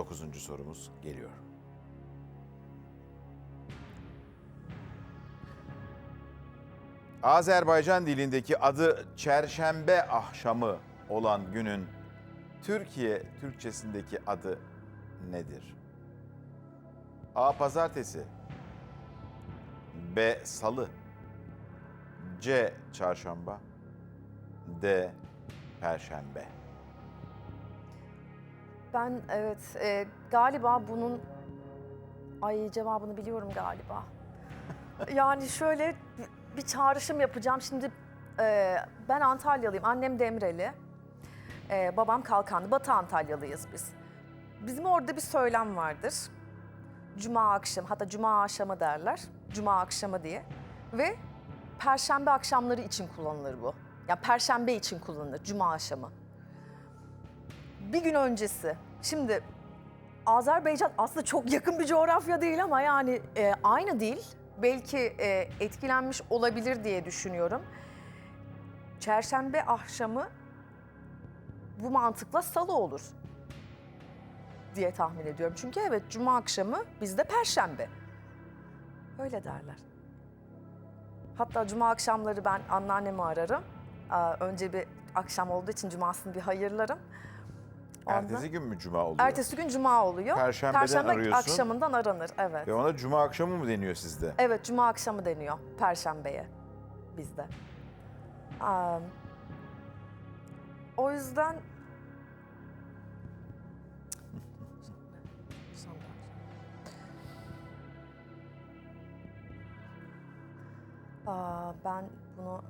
Dokuzuncu sorumuz geliyor. Azerbaycan dilindeki adı Çerşembe akşamı olan günün Türkiye Türkçesindeki adı nedir? A. Pazartesi B. Salı C. Çarşamba D. Perşembe Ben evet e, galiba bunun ay cevabını biliyorum galiba. yani şöyle bir- çağrışım yapacağım. Şimdi e, ben Antalyalıyım. Annem Demreli. E, babam Kalkanlı. Batı Antalyalıyız biz. Bizim orada bir söylem vardır. Cuma akşamı hatta Cuma akşamı derler. Cuma akşamı diye. Ve Perşembe akşamları için kullanılır bu. Ya Perşembe için kullanılır. Cuma akşamı bir gün öncesi. Şimdi Azerbaycan aslında çok yakın bir coğrafya değil ama yani e, aynı değil. Belki e, etkilenmiş olabilir diye düşünüyorum. Çerşembe akşamı bu mantıkla salı olur diye tahmin ediyorum. Çünkü evet cuma akşamı bizde perşembe. Öyle derler. Hatta cuma akşamları ben anneannemi ararım. Aa, Önce bir akşam olduğu için cumasını bir hayırlarım. Ertesi gün mü cuma oluyor? Ertesi gün cuma oluyor. Perşembeden Perşembe arıyorsun. akşamından aranır. Evet. Ve ona cuma akşamı mı deniyor sizde? Evet cuma akşamı deniyor perşembeye bizde. Am, o yüzden Aa, ben bunu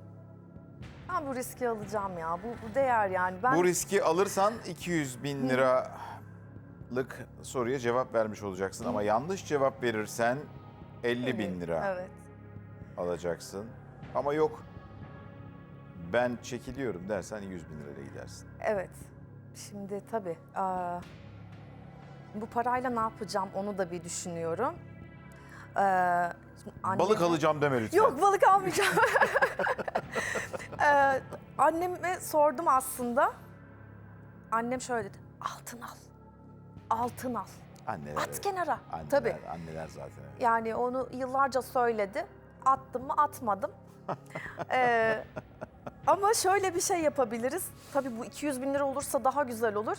ben bu riski alacağım ya. Bu, bu değer yani. Ben Bu riski alırsan 200 bin liralık soruya cevap vermiş olacaksın. Ama yanlış cevap verirsen 50 bin lira Evet. alacaksın. Ama yok ben çekiliyorum dersen 100 bin liraya gidersin. Evet. Şimdi tabii aa, bu parayla ne yapacağım onu da bir düşünüyorum. Ee, şimdi Balık alacağım deme lütfen. Yok balık almayacağım. ee, anneme sordum aslında. Annem şöyle dedi. Altın al. Altın al. Anneler, At evet. kenara. Anneler, Tabii. Anneler zaten öyle. Yani onu yıllarca söyledi. Attım mı atmadım. Ee, ama şöyle bir şey yapabiliriz. Tabii bu 200 bin lira olursa daha güzel olur.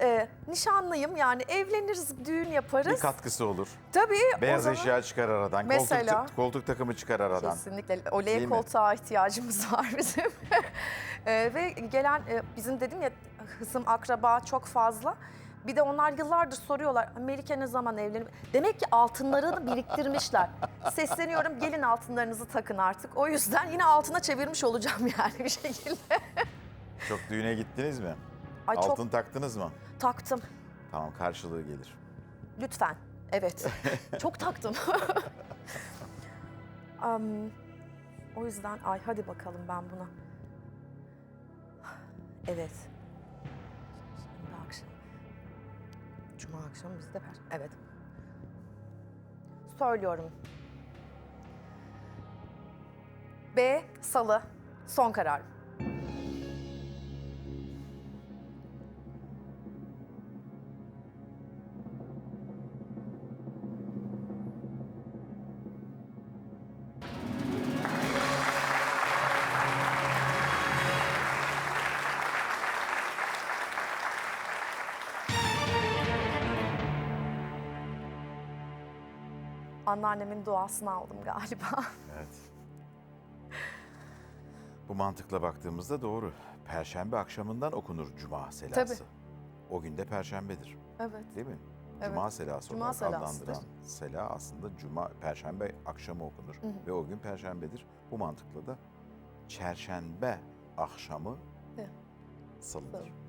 Ee, nişanlıyım yani evleniriz, düğün yaparız. Bir katkısı olur. Tabii Beyaz zaman eşya çıkar aradan. Mesela. Koltuk, koltuk takımı çıkar aradan. kesinlikle o L Değil mi? koltuğa ihtiyacımız var bizim. Ee, ve gelen e, bizim dedim ya hısım akraba çok fazla. Bir de onlar yıllardır soruyorlar Melike ne zaman evlenir? Demek ki altınlarını biriktirmişler. Sesleniyorum gelin altınlarınızı takın artık. O yüzden yine altına çevirmiş olacağım yani bir şekilde. Çok düğüne gittiniz mi? Ay Altın çok taktınız mı? taktım. Tamam karşılığı gelir. Lütfen. Evet. Çok taktım. Am, o yüzden ay hadi bakalım ben buna. Evet. Şimdi akşam. Cuma akşamı bizde ver. Evet. Söylüyorum. B. Salı. Son karar. Anneannemin duasını aldım galiba. Evet. Bu mantıkla baktığımızda doğru. Perşembe akşamından okunur Cuma selası. Tabii. O gün de Perşembedir Evet. değil mi? Evet. Cuma selası Cuma olarak selasıdır. adlandıran sela aslında Cuma, Perşembe akşamı okunur. hı. Ve o gün Perşembedir. Bu mantıkla da Çerşembe akşamı salıdır. Salı.